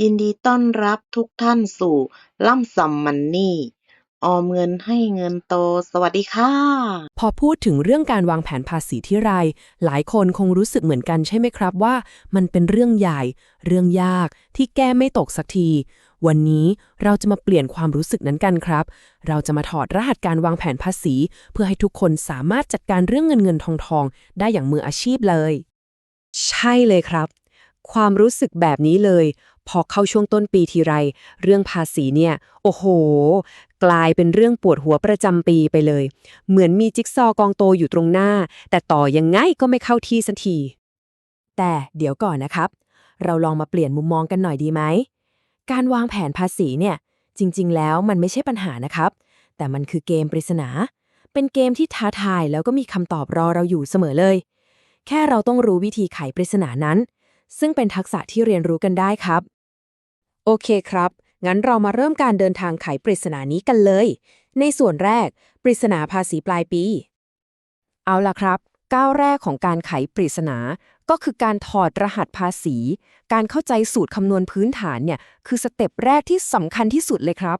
ยินดีต้อนรับทุกท่านสู่ล่ำซำมันนี่ ออมเงินให้เงินโต สวัสดีค่ะ พอพูดถึงเรื่องการวางแผนภาษีที่ไร หลายคนคงรู้สึกเหมือนกันใช่ไหมครับว่า มันเป็นเรื่องใหญ่ เรื่องยากที่แก้ไม่ตกสักที วันนี้เราจะมาเปลี่ยนความรู้สึกนั้นกันครับ เราจะมาถอดรหัสการวางแผนภาษี เพื่อให้ทุกคนสามารถจัดการเรื่องเงินเงินทองทองได้อย่างมืออาชีพเลย ใช่เลยครับ ความรู้สึกแบบนี้เลย พอเข้าช่วงต้นปีทีไร เรื่องภาษีเนี่ย โอ้โห กลายเป็นเรื่องปวดหัวประจำปีไปเลย เหมือนมีจิ๊กซอกองโตอยู่ตรงหน้า แต่ต่อยังไงก็ไม่เข้าที่สักที แต่เดี๋ยวก่อนนะครับ เราลองมาเปลี่ยนมุมมองกันหน่อยดีไหม การวางแผนภาษีเนี่ย จริง ๆ แล้วมันไม่ใช่ปัญหานะครับ แต่มันคือเกมปริศนา เป็นเกมที่ท้าทายแล้วก็มีคำตอบรอเราอยู่เสมอเลย แค่เราต้องรู้วิธีไขปริศนานั้น ซึ่งเป็นทักษะที่เรียนรู้กันได้ครับ โอเคครับ งั้นเรามาเริ่มการเดินทางไขปริศนานี้กันเลย ในส่วนแรก ปริศนาภาษีปลายปี เอาล่ะครับก้าวแรกของการไขปริศนา ก็คือการถอดรหัสภาษี การเข้าใจสูตรคำนวณพื้นฐานเนี่ย คือสเต็ปแรกที่สำคัญที่สุดเลยครับ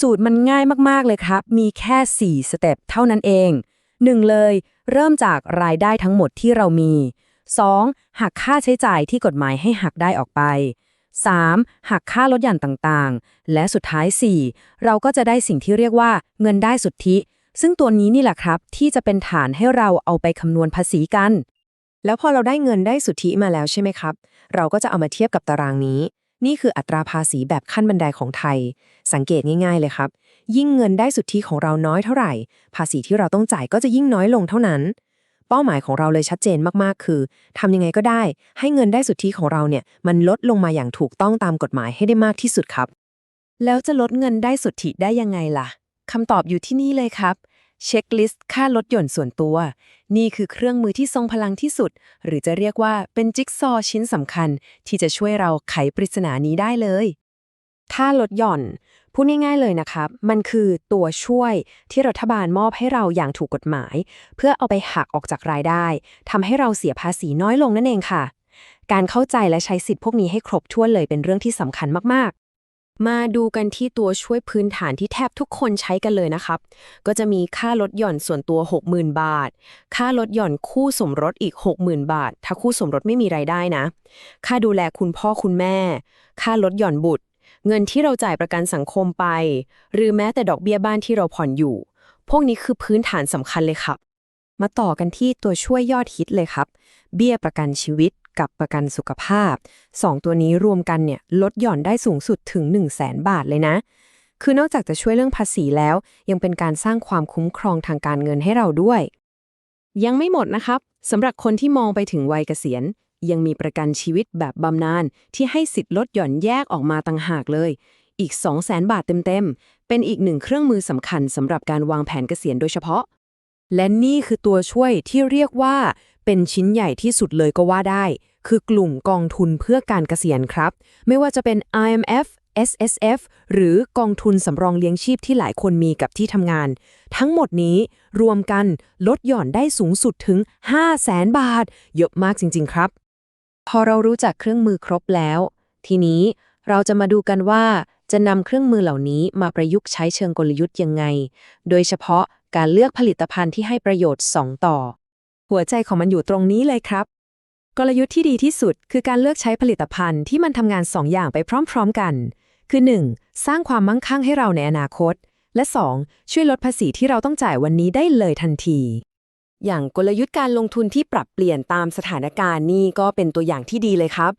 สูตรมันง่ายมากๆเลยครับ มีแค่ 4 สเต็ปเท่านั้นเอง 1. เลย เริ่มจากรายได้ทั้งหมดที่เรามี 2. หักค่าใช้จ่ายที่กฎหมายให้หักได้ออกไป 3. หักค่าลดหย่อนต่างๆ และสุดท้าย 4. เราก็จะได้สิ่งที่เรียกว่าเงินได้สุทธิ ซึ่งตัวนี้นี่แหละครับ ที่จะเป็นฐานให้เราเอาไปคำนวณภาษีกัน แล้วพอเราได้เงินได้สุทธิมาแล้วใช่ไหมครับ เราก็จะเอามาเทียบกับตารางนี้ นี่คืออัตราภาษีแบบขั้นบันไดของไทย สังเกตง่ายๆเลยครับ ยิ่งเงินได้สุทธิของเราน้อยเท่าไหร่ ภาษีที่เราต้องจ่ายก็จะยิ่งน้อยลงเท่านั้น เป้าหมายของเราเลยชัดเจนมากๆ คือทำยังไงก็ได้ ให้เงินได้สุทธิของเราเนี่ยมันลดลงมาอย่างถูกต้องตามกฎหมายให้ได้มากที่สุดครับ แล้วจะลดเงินได้สุทธิได้ยังไงล่ะคำตอบอยู่ที่นี่เลยครับเช็คลิสต์ค่าลดหย่อนส่วนตัว นี่คือเครื่องมือที่ทรงพลังที่สุด หรือจะเรียกว่าเป็นจิ๊กซอว์ชิ้นสำคัญ ที่จะช่วยเราไขปริศนานี้ได้เลย ถ้าลดหย่อน พูดง่ายๆเลยนะครับ มันคือตัวช่วยที่รัฐบาลมอบให้เราอย่างถูกกฎหมาย เพื่อเอาไปหักออกจากรายได้ทำให้เราเสียภาษีน้อยลงนั่นเองค่ะ การเข้าใจและใช้สิทธิพวกนี้ให้ครบถ้วนเลยเป็นเรื่องที่สำคัญมากๆ มาดูกันที่ตัวช่วยพื้นฐานที่แทบทุกคนใช้กันเลยนะครับ ก็จะมีค่าลดหย่อนส่วนตัว 60,000 บาท ค่าลดหย่อนคู่สมรสอีก 60,000 บาท ถ้าคู่สมรสไม่มีไรายได้นะ ค่าดูแลคุณพ่อคุณแม่ ค่าลดหย่อนบุตร เงินที่เราจ่ายประกันสังคมไป หรือแม้แต่ดอกเบี้ยบ้านที่เราผ่อนอยู่ พวกนี้คือพื้นฐานสำคัญเลยครับ มาต่อกันที่ตัวช่วยยอดฮิตเลยครับ เบี้ยประกันชีวิตกับประกันสุขภาพ 2 ตัวนี้รวมกันเนี่ยลดหย่อนได้สูงสุดถึง 1 0 0 0 0แสนบาทเลยนะ คือนอกจากจะช่วยเรื่องภาษีแล้ว ยังเป็นการสร้างความคุ้มครองทางการเงินให้เราด้วย ยังไม่หมดนะครับสำหรับคนที่มองไปถึงวัยเกษียณ ยังมีประกันชีวิตแบบบำนาญที่ให้สิทธิ์ลดหย่อนแยกออกมาต่างหากเลย อีก 2 0 0แสนบาทเต็มๆ เป็นอีกหนึ่งเครื่องมือสำคัญสำหรับการวางแผนเกษียณโดยเฉพาะ และนี่คือตัวช่วยที่เรียกว่า เป็นชิ้นใหญ่ที่สุดเลยก็ว่าได้ คือกลุ่มกองทุนเพื่อการเกษียณครับ ไม่ว่าจะเป็น IMF SSF หรือกองทุนสำรองเลี้ยงชีพที่หลายคนมีกับที่ทำงาน ทั้งหมดนี้รวมกันลดหย่อนได้สูงสุดถึง 5 0 0แสนบาท เยอะมากจริง ๆ ครับ พอเรารู้จักเครื่องมือครบแล้ว ทีนี้เราจะมาดูกันว่าจะนำเครื่องมือเหล่านี้มาประยุกต์ใช้เชิงกลยุทธ์ยังไง โดยเฉพาะการเลือกผลิตภัณฑ์ที่ให้ประโยชน์ 2 ต่อ หัวใจของมันอยู่ตรงนี้เลยครับ กลยุทธ์ที่ดีที่สุด คือการเลือกใช้ผลิตภัณฑ์ที่มันทำงาน 2 อย่างไปพร้อมๆกัน คือ 1. สร้างความมั่งคั่งให้เราในอนาคต และ 2. ช่วยลดภาษีที่เราต้องจ่ายวันนี้ได้เลยทันที อย่างกลยุทธ์การลงทุนที่ปรับเปลี่ยนตามสถานการณ์นี่ก็เป็นตัวอย่างที่ดีเลยครับ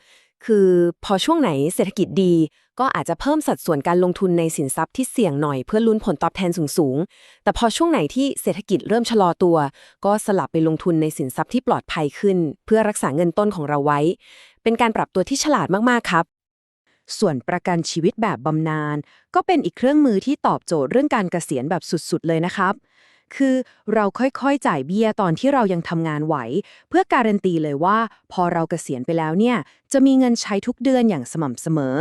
คือพอช่วงไหนเศรษฐกิจดี ก็อาจจะเพิ่มสัดส่วนการลงทุนในสินทรัพย์ที่เสี่ยงหน่อยเพื่อลุ้นผลตอบแทนสูงๆ แต่พอช่วงไหนที่เศรษฐกิจเริ่มชะลอตัว ก็สลับไปลงทุนในสินทรัพย์ที่ปลอดภัยขึ้น เพื่อรักษาเงินต้นของเราไว้ เป็นการปรับตัวที่ฉลาดมากๆครับส่วนประกันชีวิตแบบบำนาญก็เป็นอีกเครื่องมือที่ตอบโจทย์เรื่องการเกษียณแบบสุดๆ เลยนะครับ คือเราค่อยๆจ่ายเบี้ยตอนที่เรายังทำงานไหว เพื่อการันตีเลยว่า พอเราเกษียณไปแล้วเนี่ย จะมีเงินใช้ทุกเดือนอย่างสม่ำเสมอ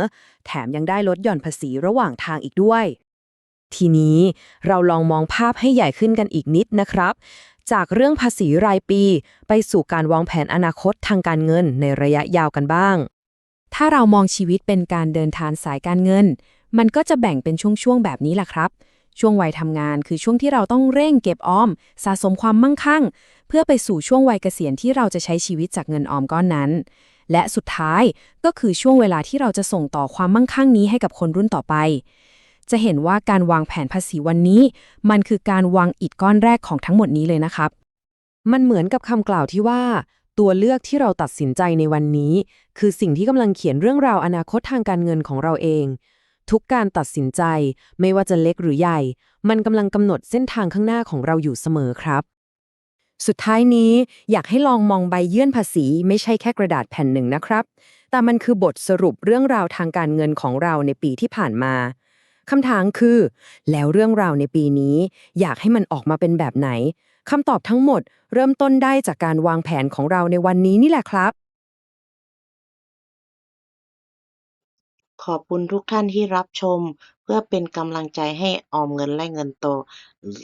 แถมยังได้ลดหย่อนภาษีระหว่างทางอีกด้วย ทีนี้เราลองมองภาพให้ใหญ่ขึ้นกันอีกนิดนะครับ จากเรื่องภาษีรายปี ไปสู่การวางแผนอนาคตทางการเงินในระยะยาวกันบ้าง ถ้าเรามองชีวิตเป็นการเดินทางสายการเงิน มันก็จะแบ่งเป็นช่วงๆแบบนี้แหละครับ ช่วงวัยทำงานคือช่วงที่เราต้องเร่งเก็บออม สะสมความมั่งคั่ง เพื่อไปสู่ช่วงวัยเกษียณที่เราจะใช้ชีวิตจากเงินออมก้อนนั้น และสุดท้ายก็คือช่วงเวลาที่เราจะส่งต่อความมั่งคั่งนี้ให้กับคนรุ่นต่อไป จะเห็นว่าการวางแผนภาษีวันนี้ มันคือการวางอิฐก้อนแรกของทั้งหมดนี้เลยนะครับ มันเหมือนกับคำกล่าวที่ว่าตัวเลือกที่เราตัดสินใจในวันนี้ คือสิ่งที่กำลังเขียนเรื่องราวอนาคตทางการเงินของเราเอง ทุกการตัดสินใจ ไม่ว่าจะเล็กหรือใหญ่ มันกำลังกำหนดเส้นทางข้างหน้าของเราอยู่เสมอครับ สุดท้ายนี้อยากให้ลองมองใบยื่นภาษี ไม่ใช่แค่กระดาษแผ่นหนึ่งนะครับ แต่มันคือบทสรุปเรื่องราวทางการเงินของเราในปีที่ผ่านมาคำถามคือ แล้วเรื่องราวในปีนี้ อยากให้มันออกมาเป็นแบบไหนคำตอบทั้งหมด เริ่มต้นได้จากการวางแผนของเราในวันนี้นี่แหละครับ ขอบคุณทุกท่านที่รับชม เพื่อเป็นกำลังใจให้ออมเงินและเงินโต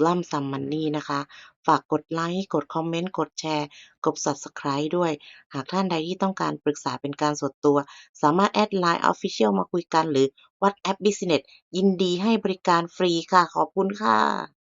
ล่ำซัมมันนี่นะคะ ฝากกดไลค์ กดคอมเมนต์ กดแชร์ กด Subscribe ด้วย หากท่านใดที่ต้องการปรึกษาเป็นการส่วนตัว สามารถแอดไลน์ Official มาคุยกันหรือ WhatsApp Business ยินดีให้บริการฟรีค่ะ ขอบคุณค่ะ